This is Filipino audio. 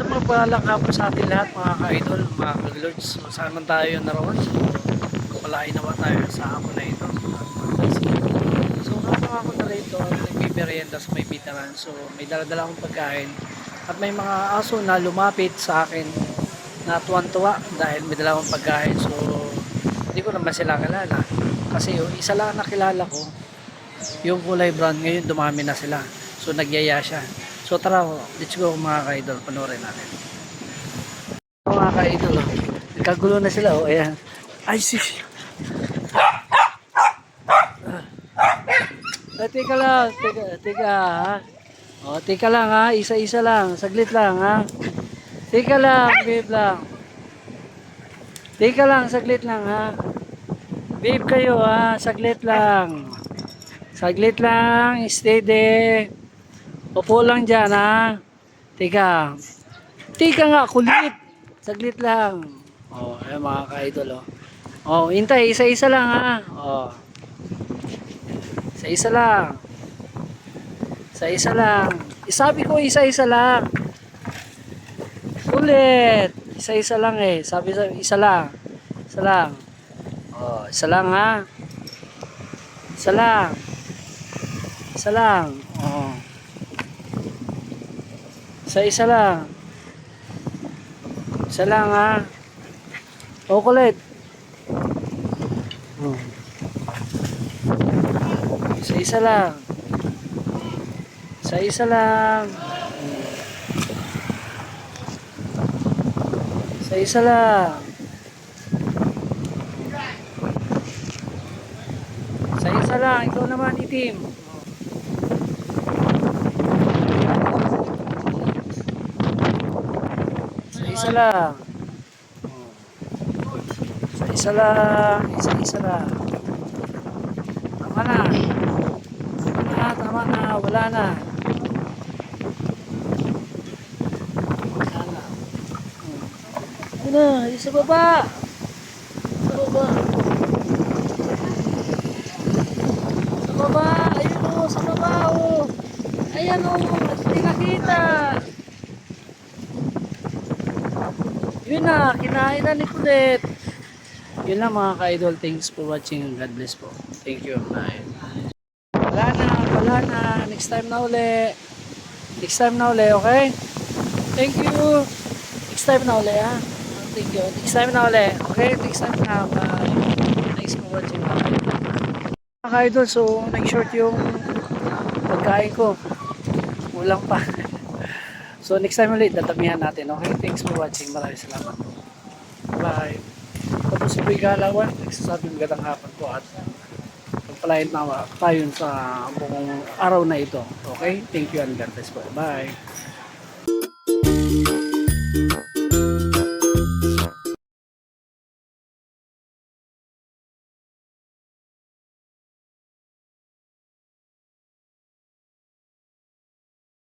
Sa mga palang hapon sa atin lahat mga ka-idol, mga ka-lords, saan man tayo naroon. So, palain naman tayo sa hapon na ito. So habang ako na rito, nagpiperienda sa may bitaran. So may daladala akong pagkain. At may mga aso na lumapit sa akin na tuwan-tuwa dahil may dala akong pagkain. So hindi ko naman sila kilala. Kasi yung isa lang na kilala ko, yung kulay brown, ngayon dumami na sila. So nagyaya siya. So tara, let's go mga ka-idol, panoorin natin. Mga ka-idol, oh. nagkagulo na sila. Oh, ayan. Ay, sis. Ah, teka lang, teka, teka ha. O, teka lang ha, isa-isa lang, saglit lang ha. Teka lang, babe lang. Teka lang, saglit lang ha. Babe kayo ha, saglit lang. Saglit lang, steady. Upo lang dyan ha. Teka. Teka nga, kulit. Saglit lang. Oh, ayan mga ka-idol. Oh. oh, hintay, isa-isa lang ha. Oh. Isa-isa lang. Isa-isa lang. Sabi ko isa-isa lang. Ulit. Isa-isa lang eh. Sabi sa isa lang. Isa lang. Oh, isa lang ha. Isa lang. Isa lang. Oh. Isa-isa lang. Isa lang ha. O kulit. Oh. Isa-isa lang. Isa-isa lang. Isa-isa lang. Isa-isa lang. Ikaw naman, itim. Isa-isa lang. Isa-isa lang. Isa-isa lang. Tama na. Tama na, tama na. Wala na. Ano na, sa baba. Sa baba. Sa baba. Ayun o, sa baba o. Ayan o, hindi nakita. Yun na, kinain na ni Kulit. Yun lang mga ka-idol. Thanks for watching. God bless po. Thank you. Bye. Wala na, wala na. Next time na uli. Next time na uli, okay? Thank you. Next time na uli, ha? Thank you. Next time na uli. Okay? Next time na. Bye. Thanks for watching. Mga ka-idol, so nag-short yung pagkain ko. Kulang pa. so next time ulit, datamihan natin. Okay? Thanks for watching. Maraming salamat. Bye. Tapos si Boy Galawan, nagsasabing magandang hapon po at pagpalain tayo sa buong araw na ito. Okay? Thank you and God bless po. Bye.